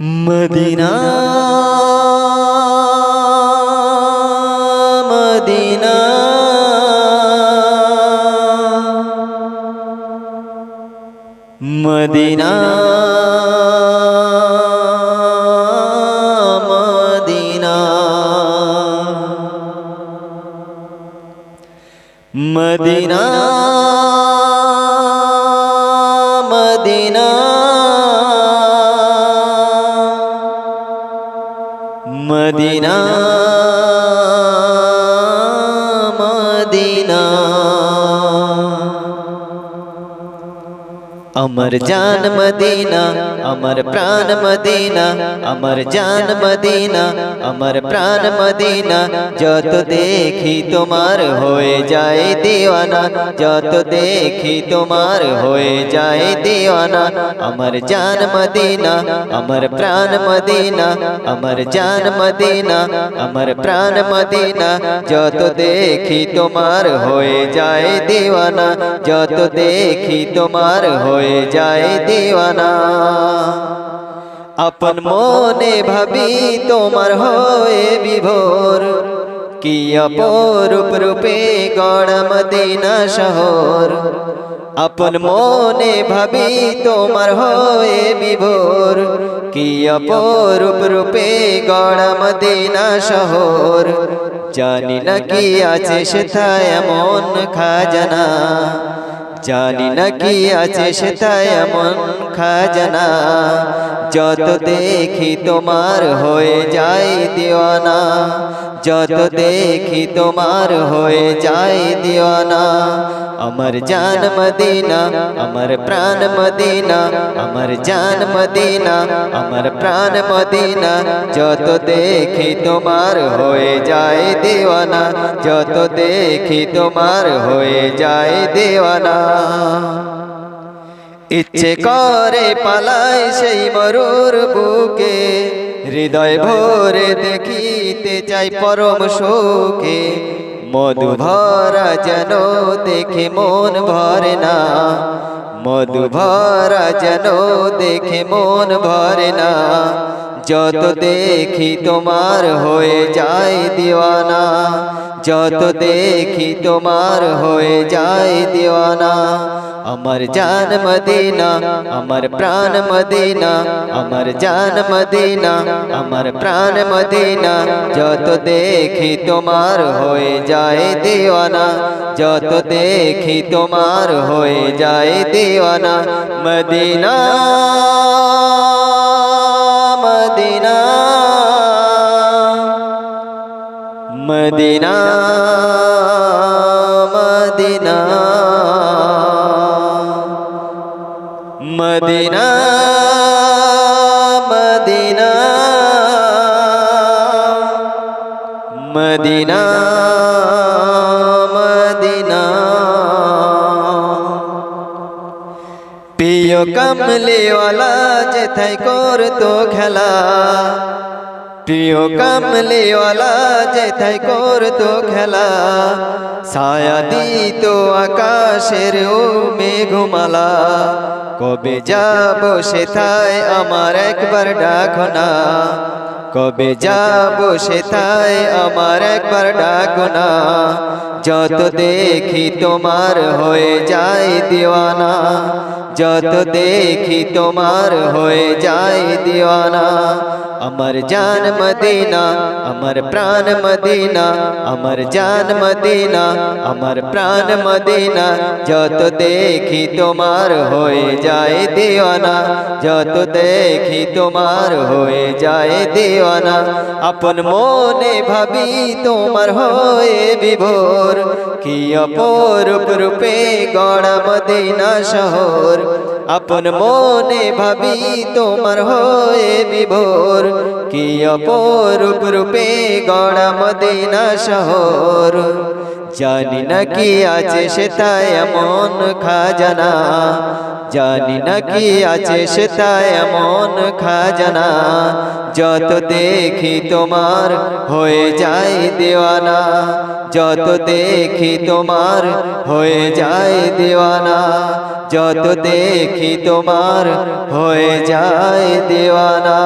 Medina Madina Madina Madina Madina Madina Madina. अमर जान मदीना अमर प्राण मदीना, अमर जान मदीना, अमर प्राण मदीना, जत देखी तुमार হয়ে जाए दीवाना, जत देखी तुमार হয়ে जाए दीवाना, अमर जान मदीना, अमर प्राण मदीना, अमर जान मदीना, अमर प्राण मदीना, जत देखी तुमार होए जाए दीवाना, जत देखी तुमार হয়ে जाए दीवाना। আপন মনে ভাবি তোমার হয়ে বিভোর। কি অপরূপ রূপে গড় মদিনা শহর। আপন মনে ভাবি তোমার হয়ে বিভোর। কি অপরূপ রূপে গড় মদিনা শহর। জানি না কি আছে সেথায় এমন খাজানা। জানি না কি আছে সেটাই এমন খাজানা, যত দেখি তোমার হয়ে যায় দিওয়ানা, যত দেখি তোমার হয়ে যায় দিওয়ানা, আমার জান মদিনা, আমার প্রাণ মদিনা, আমার জান মদিনা, আমার প্রাণ মদিনা, যত দেখি তোমার হয়ে যায় দিওয়ানা, যত দেখি তোমার হয়ে যায় দিওয়ানা। ইচ্ছে করে পালাই সেই মরুর বুকে। হৃদয় ভরে দেখিতে চাই পরম শোকে মধু ভরা যেন দেখে মন ভরে না। মধু ভরা যেন দেখে মন ভরে না। যত দেখি তোমার হয়ে যায় দিওয়ানা। যত দেখি তোমার হয়ে যায় দিওয়ানা। अमर जान मदीना अमर प्राण मदीना अमर जान मदीना अमर प्राण मदीना। जो तो देखी तुमार हो जाए दीवाना जो तो देखी तुमार होए जाए दीवाना। मदीना मदीना मदीना। মদিনা মদিনা মদিনা মদিনা। প্রিয় কমলিওয়ালা যেথায় করতো খেলা প্রিয় কমলিওয়ালা, যেথায় করতো খেলা। ছায়া দিত আকাশের ও মেঘমালা। কবে যাব সেথায় আমার একবার ডাকো না কবে যাব সেথায় আমার একবার ডাকো না যত দেখি তোমার হয়ে যায় দিওয়ানা। যত দেখি তোমার হয়ে যায় দিওয়ানা। আমার জান মদিনা, আমার প্রাণ মদিনা, আমার জান মদিনা, আমার প্রাণ মদিনা, যত দেখি তোমার হয়ে যায় দিওয়ানা, যত দেখি তোমার হয়ে যায় দিওয়ানা, আপন মনে ভাবি তোমার হয়ে বিভোর, কি অপরূপ রূপে গড়া মদিনা শহর আপন মনে ভাবি তোমার হয়ে বিভোর। কি অপরূপ রূপে গড়া মদিনা শহর। জানি না কি আছে সেটাই এমন খাজানা। জানি না কি আছে সেটাই এমন খাজানা। যত দেখি তোমার হয়ে যায় দেওয়ানা। যত দেখি তোমার হয়ে যায় দেওয়ানা। যত দেখি তোমার হয়ে যায় দেওয়ানা।